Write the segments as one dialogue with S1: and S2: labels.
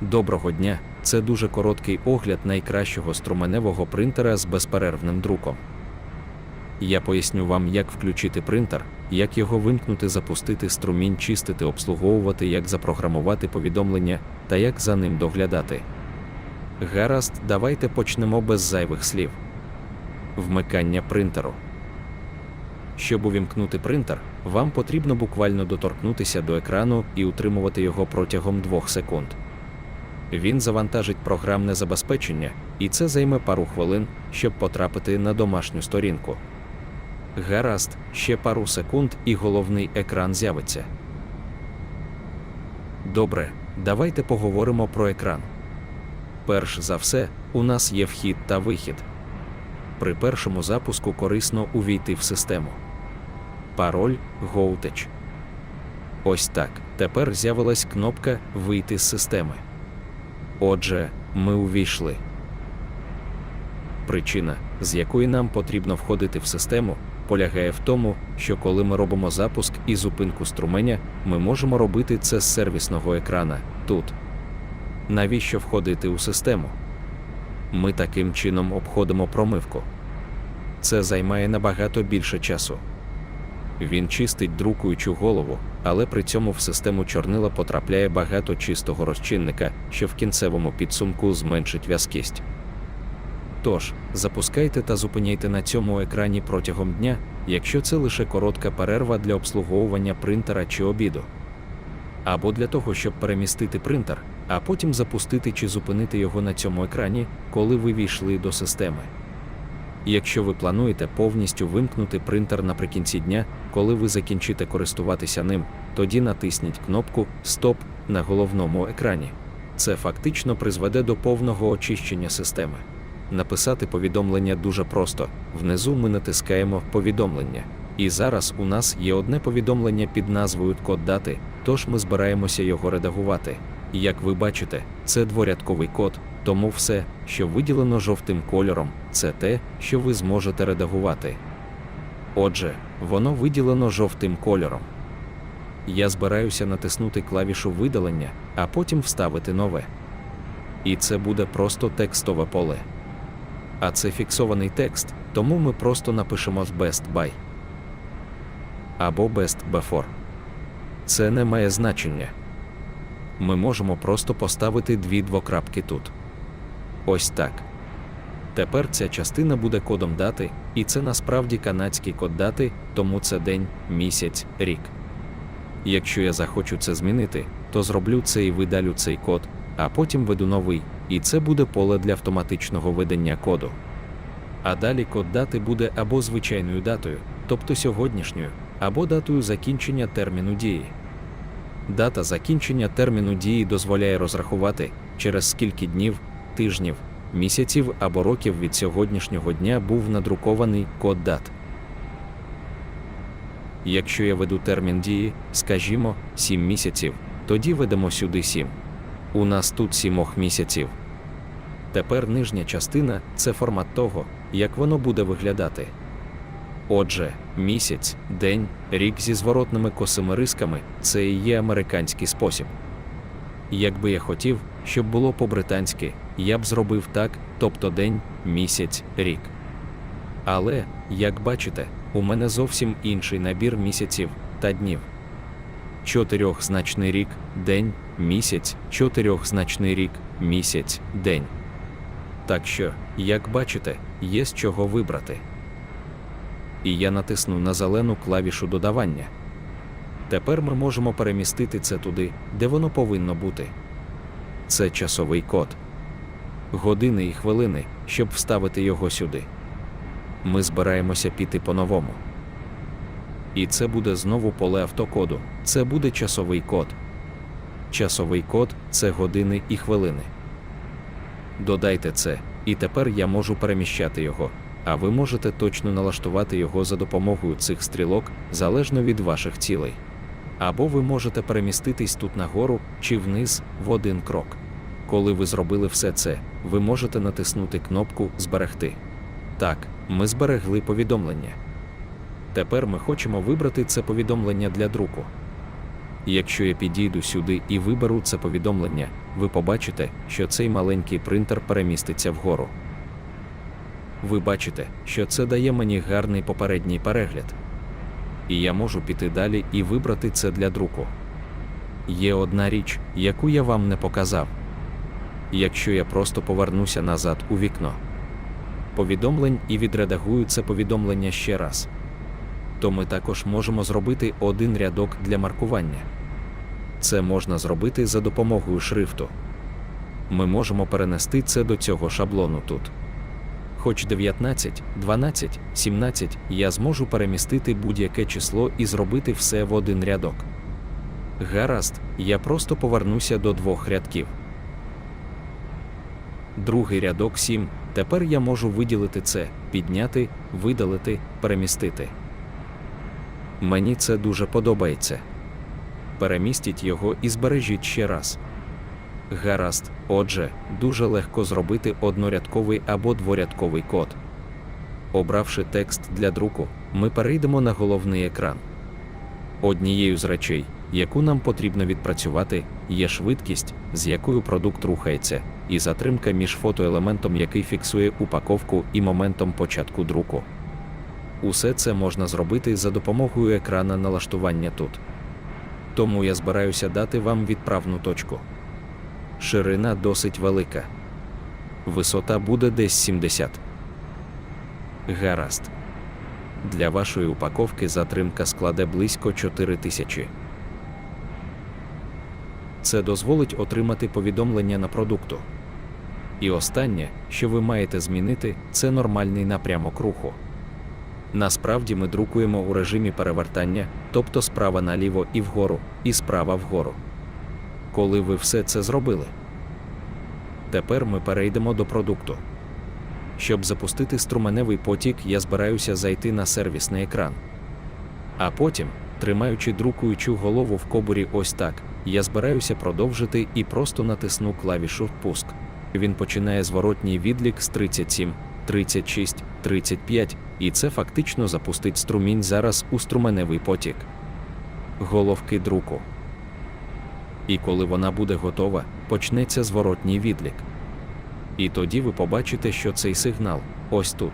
S1: Доброго дня! Це дуже короткий огляд найкращого струменевого принтера з безперервним друком. Я поясню вам, як включити принтер, як його вимкнути, запустити струмінь, чистити, обслуговувати, як запрограмувати повідомлення та як за ним доглядати. Гаразд, давайте почнемо без зайвих слів. Вмикання принтеру. Щоб увімкнути принтер, вам потрібно буквально доторкнутися до екрану і утримувати його протягом 2 секунд. Він завантажить програмне забезпечення, і це займе пару хвилин, щоб потрапити на домашню сторінку. Гаразд, ще пару секунд, і головний екран з'явиться. Добре, давайте поговоримо про екран. Перш за все, у нас є вхід та вихід. При першому запуску корисно увійти в систему. Пароль GoTech. Ось так. Тепер з'явилась кнопка Вийти з системи. Отже, ми увійшли. Причина, з якої нам потрібно входити в систему, полягає в тому, що коли ми робимо запуск і зупинку струменя, ми можемо робити це з сервісного екрана тут. Навіщо входити у систему? Ми таким чином обходимо промивку. Це займає набагато більше часу. Він чистить друкуючу голову, але при цьому в систему чорнила потрапляє багато чистого розчинника, що в кінцевому підсумку зменшить в'язкість. Тож, запускайте та зупиняйте на цьому екрані протягом дня, якщо це лише коротка перерва для обслуговування принтера чи обіду. Або для того, щоб перемістити принтер, а потім запустити чи зупинити його на цьому екрані, коли ви війшли до системи. Якщо ви плануєте повністю вимкнути принтер наприкінці дня, коли ви закінчите користуватися ним, тоді натисніть кнопку Стоп на головному екрані. Це фактично призведе до повного очищення системи. Написати повідомлення дуже просто. Внизу ми натискаємо повідомлення. І зараз у нас є одне повідомлення під назвою код дати, тож ми збираємося його редагувати. Як ви бачите, це дворядковий код, тому все, що виділено жовтим кольором, це те, що ви зможете редагувати. Отже, воно виділено жовтим кольором. Я збираюся натиснути клавішу видалення, а потім вставити нове. І це буде просто текстове поле. А це фіксований текст, тому ми просто напишемо Best By або Best Before. Це не має значення. Ми можемо просто поставити дві двокрапки тут. Ось так. Тепер ця частина буде кодом дати, і це насправді канадський код дати, тому це день, місяць, рік. Якщо я захочу це змінити, то зроблю це і видалю цей код, а потім веду новий, і це буде поле для автоматичного ведення коду. А далі код дати буде або звичайною датою, тобто сьогоднішньою, або датою закінчення терміну дії. Дата закінчення терміну дії дозволяє розрахувати, через скільки днів, тижнів, місяців або років від сьогоднішнього дня був надрукований код дат. Якщо я веду термін дії, скажімо, 7 місяців, тоді ведемо сюди 7. У нас тут 7 місяців. Тепер нижня частина це формат того, як воно буде виглядати. Отже, місяць, день, рік зі зворотними косими рисками це і є американський спосіб. Якби я хотів, щоб було по-британськи, я б зробив так, тобто день, місяць, рік. Але, як бачите, у мене зовсім інший набір місяців та днів. Чотирьохзначний рік, день, місяць, чотирьохзначний рік, місяць, день. Так що, як бачите, є з чого вибрати. І я натисну на зелену клавішу додавання. Тепер ми можемо перемістити це туди, де воно повинно бути. Це часовий код. Години і хвилини, щоб вставити його сюди. Ми збираємося піти по-новому. І це буде знову поле автокоду. Це буде часовий код. Часовий код це години і хвилини. Додайте це, і тепер я можу переміщати його, а ви можете точно налаштувати його за допомогою цих стрілок залежно від ваших цілей. Або ви можете переміститись тут нагору чи вниз в один крок. Коли ви зробили все це, ви можете натиснути кнопку Зберегти. Так, ми зберегли повідомлення. Тепер ми хочемо вибрати це повідомлення для друку. Якщо я підійду сюди і виберу це повідомлення, ви побачите, що цей маленький принтер переміститься вгору. Ви бачите, що це дає мені гарний попередній перегляд. І я можу піти далі і вибрати це для друку. Є одна річ, яку я вам не показав. Якщо я просто повернуся назад у вікно повідомлень і відредагую це повідомлення ще раз, то ми також можемо зробити один рядок для маркування. Це можна зробити за допомогою шрифту. Ми можемо перенести це до цього шаблону тут. Хоч 19, 12, 17 я зможу перемістити будь-яке число і зробити все в один рядок. Гаразд, я просто повернуся до двох рядків. Другий рядок 7. Тепер я можу виділити це, підняти, видалити, перемістити. Мені це дуже подобається. Перемістіть його і збережіть ще раз. Гаразд, отже, дуже легко зробити однорядковий або дворядковий код. Обравши текст для друку, ми перейдемо на головний екран. Однією з речей, яку нам потрібно відпрацювати, є швидкість, з якою продукт рухається, і затримка між фотоелементом, який фіксує упаковку, і моментом початку друку. Усе це можна зробити за допомогою екрана налаштування тут. Тому я збираюся дати вам відправну точку. Ширина досить велика. Висота буде десь 70. Гаразд. Для вашої упаковки затримка складе близько 4000. Це дозволить отримати повідомлення на продукту. І останнє, що ви маєте змінити, це нормальний напрямок руху. Насправді ми друкуємо у режимі перевертання, тобто справа наліво і вгору, і справа вгору. Коли ви все це зробили, тепер ми перейдемо до продукту. Щоб запустити струменевий потік, я збираюся зайти на сервісний екран. А потім, тримаючи друкуючу голову в кобурі ось так, я збираюся продовжити і просто натисну клавішу Пуск. Він починає зворотній відлік з 37, 36, 35, і це фактично запустить струмінь зараз у струменевий потік. Головки друку. І коли вона буде готова, почнеться зворотній відлік. І тоді ви побачите, що цей сигнал ось тут.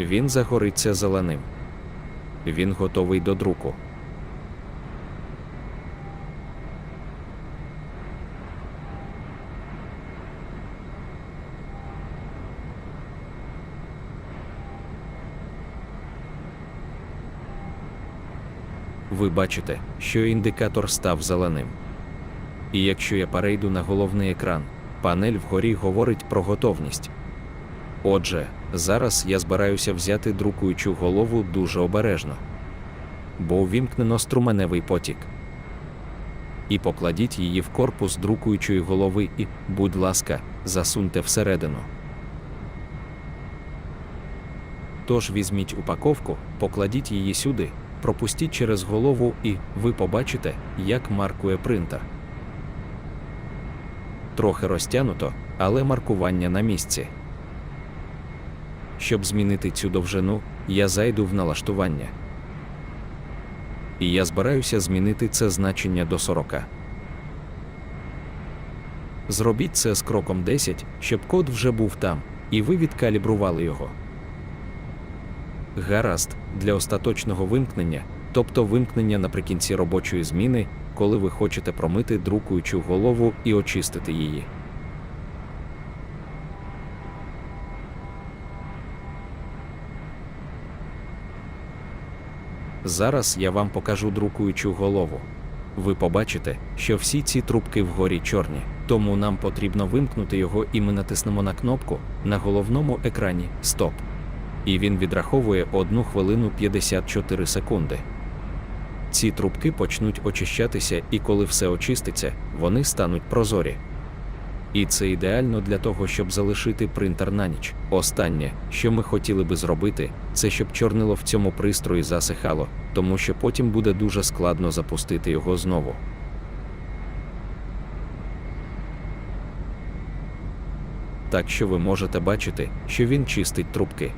S1: Він загориться зеленим. Він готовий до друку. Ви бачите, що індикатор став зеленим. І якщо я перейду на головний екран, панель вгорі говорить про готовність. Отже, зараз я збираюся взяти друкуючу голову дуже обережно, бо увімкнено струменевий потік. І покладіть її в корпус друкуючої голови і, будь ласка, засуньте всередину. Тож візьміть упаковку, покладіть її сюди, пропустіть через голову і ви побачите, як маркує принтер. Трохи розтянуто, але маркування на місці. Щоб змінити цю довжину, я зайду в налаштування. І я збираюся змінити це значення до 40. Зробіть це з кроком 10, щоб код вже був там, і ви відкалібрували його. Гаразд, для остаточного вимкнення, тобто вимкнення наприкінці робочої зміни, коли ви хочете промити друкуючу голову і очистити її. Зараз я вам покажу друкуючу голову. Ви побачите, що всі ці трубки вгорі чорні, тому нам потрібно вимкнути його, і ми натиснемо на кнопку на головному екрані Стоп. І він відраховує 1 хвилину 54 секунди. Ці трубки почнуть очищатися, і коли все очиститься, вони стануть прозорі. І це ідеально для того, щоб залишити принтер на ніч. Останнє, що ми хотіли би зробити, це щоб чорнило в цьому пристрої засихало, тому що потім буде дуже складно запустити його знову. Так що ви можете бачити, що він чистить трубки.